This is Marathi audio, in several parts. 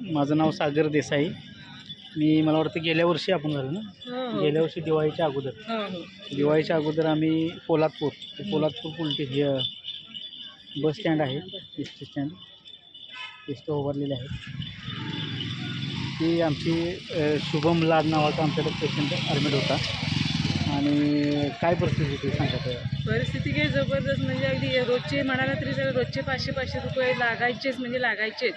माझं नाव सागर देसाई. मी मला वाटतं गेल्या वर्षी आपण झालं ना? हो हो. गेल्या वर्षी दिवाळीच्या अगोदर. हो दिवाळीच्या अगोदर आम्ही पोलादपूर ते पोलादपूर पुलटी हे बस स्टँड आहे S T stand S T उभारलेले आहे ती आमची शुभम लाड नावाचा आमच्याकडे पेशंट ॲडमिट होता. आणि काय परिस्थिती होती सांगा तर. परिस्थिती काही जबरदस्त म्हणजे अगदी रोजचे म्हणाला तरी सगळं रोजचे पाचशे पाचशे रुपये लागायचेच म्हणजे लागायचेच.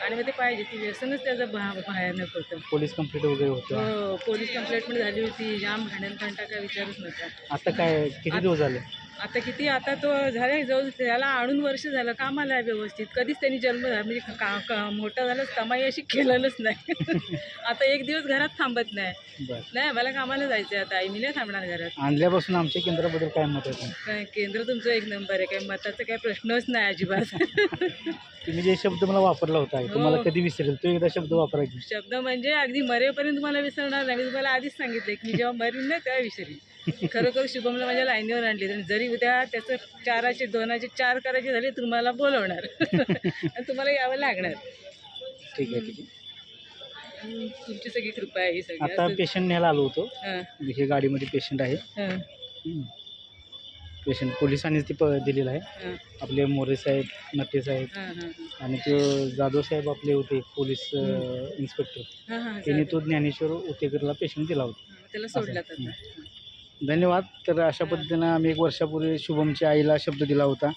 आणि मग ते पाहिजे ती व्यसनच त्याचं भा भयानक होतं. पोलीस कंप्लेंट वगैरे होतं हो पोलीस कंप्लेंट पण झाली होती जाम भांडण कंटा काय विचारच नव्हता. आता काय किती दिवस झाले? आता किती आता तो झाला जवळ त्याला आणून वर्ष झालं कामाला आहे व्यवस्थित. कधीच त्यांनी जन्म झाला म्हणजे का का मोठा झालाच कमाई अशी केलेलंच नाही. आता एक दिवस घरात थांबत नाही. नाही मला कामाला जायचं आहे आता आई मी नाही थांबणार घरात. आणल्यापासून आमच्या केंद्राबद्दल काय मत आहे? काय केंद्र तुमचं एक नंबर आहे काय मताचा काय प्रश्नच नाही अजिबात. तुम्ही जे शब्द मला वापरला होता तुम्हाला हो. कधी विसरेल तो एकदा शब्द वापरायची. शब्द म्हणजे अगदी मरेपर्यंत तुम्हाला विसरणार नाही मी तुम्हाला आधीच सांगितलं की मी जेव्हा मरीन ना तेव्हा विसरीन. खरोखर शुभमला माझ्या लाईनीवर आणली. आणि जरी उद्या त्याचं चाराचे दोनाचे चार करायचे झाले तुम्हाला बोलवणार. आणि तुम्हाला यावं लागणार. ठीक आहे ठीक आहे. तुमची सगळी कृपा आहे ही सगळी. आता असं- पेशंट न्यायला आलो होतो. हां, हे गाडीमध्ये पेशंट आहे. हां, पेशंट पोलिसांनीच ती प दिलेलं आहे. हां, आपले मोरे साहेब नट्टे साहेब हां, हां, आणि तो जाधव साहेब आपले होते पोलीस इन्स्पेक्टर हां, हां, त्यांनी. तो ज्ञानेश्वर उतेकरला पेशंट दिला होता. हां, त्याला सोडला असं. धन्यवाद. तर अशा पद्धतीनं आम्ही एक वर्षापूर्वी शुभमच्या आईला शब्द दिला होता.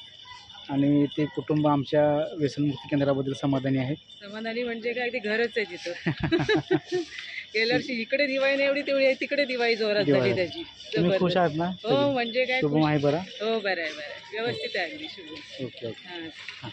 आणि ते कुटुंब आमच्या व्यसनमुक्ती केंद्राबद्दल समाधानी आहे. समाधानी म्हणजे काय ते घरच आहे तिथं. गेल्या वर्षी इकडे दिवाळी नाही एवढी तेवढी आहे तिकडे दिवाळी जोरात. झाली त्याची. तुम्ही खुश. आहात ना? हो म्हणजे काय शुभम आहे बरा. हो बरं आहे बरं आहे. व्यवस्थित आहे अगदी शुभ ओके ओके. हां.